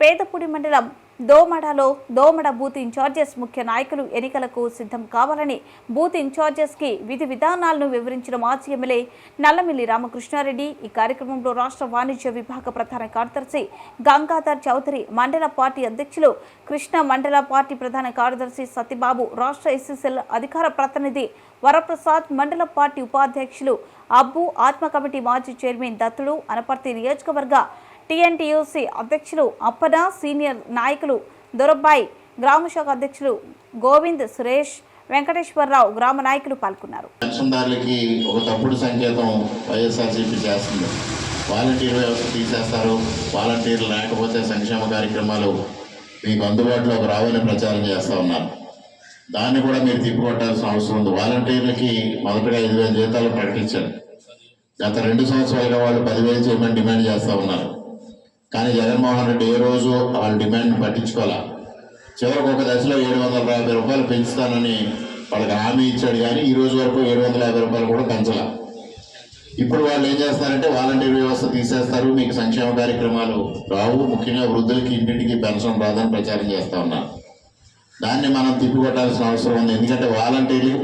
పేదపూడి మండలం దోమడలో దోమడ booth in-charges ముఖ్య నాయకులు ఎన్నికలకు సిద్ధం కావాలని బూత్ ఇన్ఛార్జెస్కి విధి విధానాలను వివరించిన మాజీ ఎమ్మెల్యే నల్లమిల్లి రామకృష్ణారెడ్డి ఈ కార్యక్రమంలో రాష్ట్ర వాణిజ్య విభాగ ప్రధాన కార్యదర్శి గంగాధర్ చౌదరి మండల పార్టీ అధ్యక్షులు కృష్ణ మండల పార్టీ ప్రధాన కార్యదర్శి సత్యబాబు రాష్ట్ర ఎస్ఎస్ఎల్ అధికార ప్రతినిధి వరప్రసాద్ మండల పార్టీ ఉపాధ్యక్షులు అబ్బు ఆత్మ కమిటీ మాజీ చైర్మన్ దత్తుడు అనపర్తి నియోజకవర్గ టీఎన్టీయూసీ అధ్యక్షులు అప్పన సీనియర్ నాయకులు దొరబ్బాయి గ్రామ శాఖ అధ్యక్షులు గోవింద్ సురేష్ వెంకటేశ్వరరావు గ్రామ నాయకులు పాల్గొన్నారు. పెన్షన్దారులకి ఒక తప్పుడు సంకేతం వైఎస్ఆర్సీపీ చేస్తుంది. వాలంటీర్ వ్యవస్థ తీసేస్తారు. వాలంటీర్లు లేకపోతే సంక్షేమ కార్యక్రమాలు మీకు అందుబాటులోకి రావని ప్రచారం చేస్తూ ఉన్నారు. దాన్ని కూడా మీరు తిప్పికొట్టాల్సిన అవసరం ఉంది. వాలంటీర్లకి మొదటగా ఐదు వేల జీతాలు ప్రకటించారు. గత రెండు సంవత్సరాలుగా వాళ్ళు పదివేలు చేయమని డిమాండ్ చేస్తూ ఉన్నారు. కానీ జగన్మోహన్ రెడ్డి ఏ రోజు వాళ్ళ డిమాండ్ పట్టించుకోవాలా చివరికి ఒక దశలో ఏడు వందల యాభై రూపాయలు పెంచుతానని వాళ్ళకి హామీ ఇచ్చాడు కానీ ఈ రోజు వరకు ఏడు వందల యాభై రూపాయలు కూడా పెంచాల. ఇప్పుడు వాళ్ళు ఏం చేస్తారంటే వాలంటీర్ వ్యవస్థ తీసేస్తారు మీకు సంక్షేమ కార్యక్రమాలు రావు ముఖ్యంగా వృద్ధులకి ఇంటింటికి పెన్షన్ రాదని ప్రచారం చేస్తా ఉన్నారు. దాన్ని మనం తిప్పికొట్టాల్సిన అవసరం ఉంది. ఎందుకంటే వాలంటీర్లకి